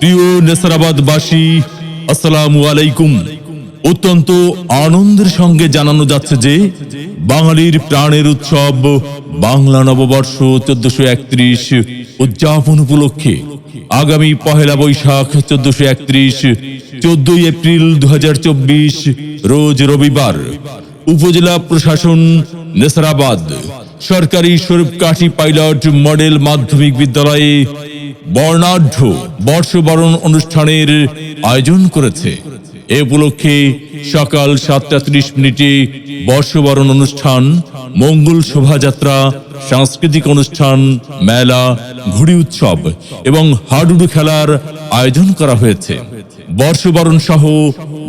প্রিয় নেসারাবাদবাসী, আসসালামু আলাইকুম। অত্যন্ত আনন্দের সঙ্গে জানানো যাচ্ছে যে বাঙালির প্রাণের উৎসব বাংলা নববর্ষ চোদ্দশো একত্রিশ উদযাপন উপলক্ষে আগামী পহেলা বৈশাখ চোদ্দশো একত্রিশ, চোদ্দই এপ্রিল দু হাজার চব্বিশ, রোজ রবিবার উপজেলা প্রশাসন নেসারাবাদ সরকারি স্বরূপকাঠি পাইলট মডেল মাধ্যমিক বিদ্যালয়ে বর্ণাঢ্য বর্ষবরণ অনুষ্ঠানের আয়োজন করেছে। এ উপলক্ষে সকাল সাতটা ত্রিশ মিনিটে বর্ষবরণ অনুষ্ঠান, মঙ্গল শোভাযাত্রা, সাংস্কৃতিক অনুষ্ঠান, মেলা, ঘুড়ি উৎসব এবং হাডুডু খেলার আয়োজন করা হয়েছে। বর্ষবরণ সহ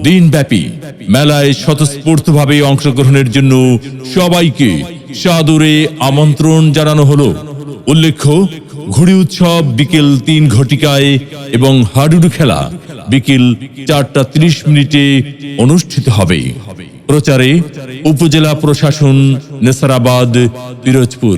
দিনব্যাপী মেলায় স্বতঃস্ফূর্তভাবে অংশগ্রহণের জন্য সবাইকে সাদরে আমন্ত্রণ জানানো হলো। উল্লেখ্য ঘুড়ি উৎসব বিকেল তিন ঘটিকায় এবং হাডুডু খেলা বিকেল চারটা ত্রিশ মিনিটে অনুষ্ঠিত হবে। প্রচারে উপজেলা প্রশাসন, নেসারাবাদ, পিরোজপুর।